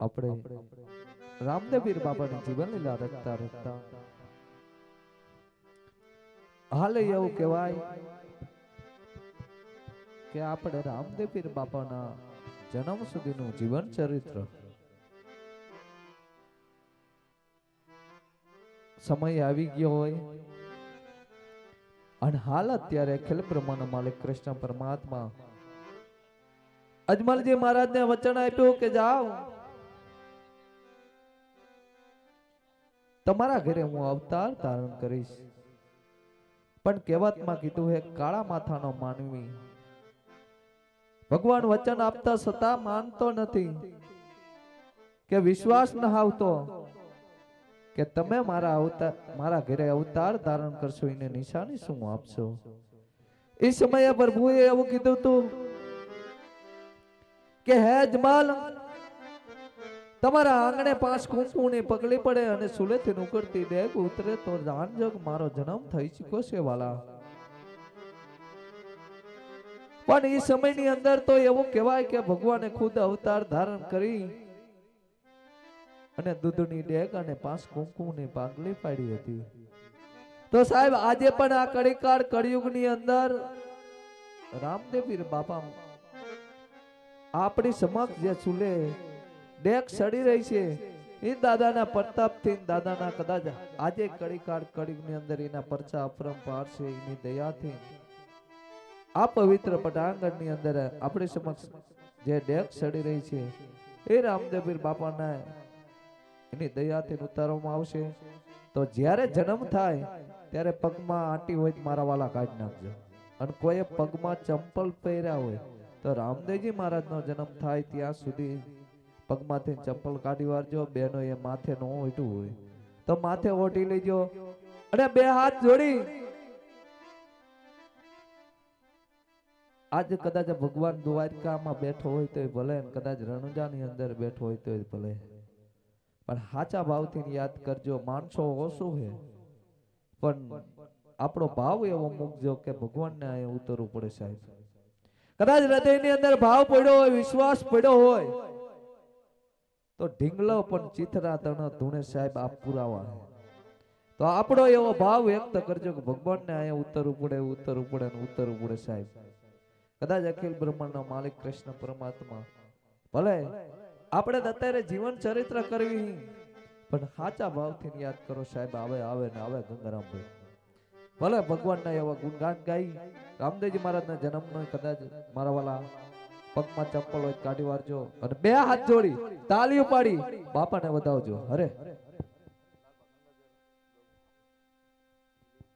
આપણે રામદેવીર બાબાની જીવન રચતા રચતા હાલે એવું કહેવાય કે આપણે રામદેવીર બાપાના જન્મ સુધીનું જીવન ચરિત્ર. સમય આવી ગયો હોય અને હાલ અત્યારે અખિલ બ્રહ્માંડ માલિક કૃષ્ણ પરમાત્મા અજમલજી મહારાજને વચન આપ્યું કે જાઓ. તમારા ઘરે હું અવતાર ધારણ કરીશ. પણ કહેવતમાં કીધું હે, કાળા માથાનો માનવી. ભગવાન વચન આપતા છતાં માનતો નથી. કે વિશ્વાસ ન આવતો કે તમે મારા અવતાર, મારા ઘરે અવતાર ધારણ કરશો, એને નિશાની શું આપશો? એ સમયે પ્રભુએ એવું કીધું તું કે, હે જમાલ તમારા આંગણે પાંચ કુંકુની પગલી પડે અને સુલેથી ઉકળતી ડેગ ઉતરે તો કે મારો જન્મ થઈ ચૂક્યો છે, વાલા. પણ એ સમયની અંદર તો એવું કહેવાય કે ભગવાને ખુદ અવતાર ધારણ કરી અને દૂધની ડેગ અને પાંચ કુંકુની પાગલી પાડી હતી. તો સાહેબ, આજે પણ આ કડીકાળ કળિયુગની અંદર રામદેવીર બાપા આપણી સમક્ષ જે ચૂલે ડેક સડી રહી છે. એ દાદાના પ્રતાપથી ને દાદાના કદાચ આજે કડીકાળ કળિયુગની અંદર એના પરચા અપરંપાર છે એની દયાથી. આ પવિત્ર પટાંગણની અંદર આપણી સમક્ષ જે ડેક સડી રહી છે, એ રામદેવીર બાપાના એની દયાથી ઉતારવામાં આવશે. તો જ્યારે જન્મ થાય, ત્યારે પગમાં આંટી હોય મારા વાલા કાઢી નાખજો. અને કોઈએ પગમાં ચંપલ પહેર્યા હોય, તો રામદેવજી મહારાજનો જન્મ થાય ત્યાં સુધી પગમાંથી ચપ્પલ કાઢી વાળજો બેનો એ માથે નો ઓઢવું હોય. તો માથે ઓઢી લેજો. અને બે હાથ જોડી. આજે કદાચ ભગવાન દ્વારકામાં બેઠો હોય તો ભલે કદાચ રણુજાની અંદર બેઠો હોય તો ભલે. પણ સાચા ભાવથી યાદ કરજો, માણસો ઓછું હે. પણ આપણો ભાવ એવો મૂકજો કે ભગવાનને અહીંયા ઉતરવું પડે સાહેબ. કદાચ હૃદયની અંદર ભાવ પડ્યો હોય, વિશ્વાસ પડ્યો હોય તો ઢીંગલો પણ ચિતરા તણ ધૂણે સાહેબ આપ પુરાવા. તો આપણો એવો ભાવ વ્યક્ત કરજો કે ભગવાનને અહીંયા ઉતરવું પડે ઉતરવું પડે ને ઉતરવું સાહેબ. કદાચ અખિલ બ્રહ્માંડનો માલિક કૃષ્ણ પરમાત્મા. ભલે, આપણે અત્યારે જીવન ચરિત્ર કરવી. પણ સાચા ભાવથી યાદ કરો સાહેબ, આવે આવે ને આવે ગંગારામભાઈ ભલે ભગવાનના એવા ગુણગાન ગાઈ, રામદેવજી મહારાજના જન્મનો કદાચ મારા વાલા પગમાં ચપ્પલ હોય કાઢી વારજો. અને બે હાથ જોડી તાલીઓ પાડી બાપાને વધાવજો. અરે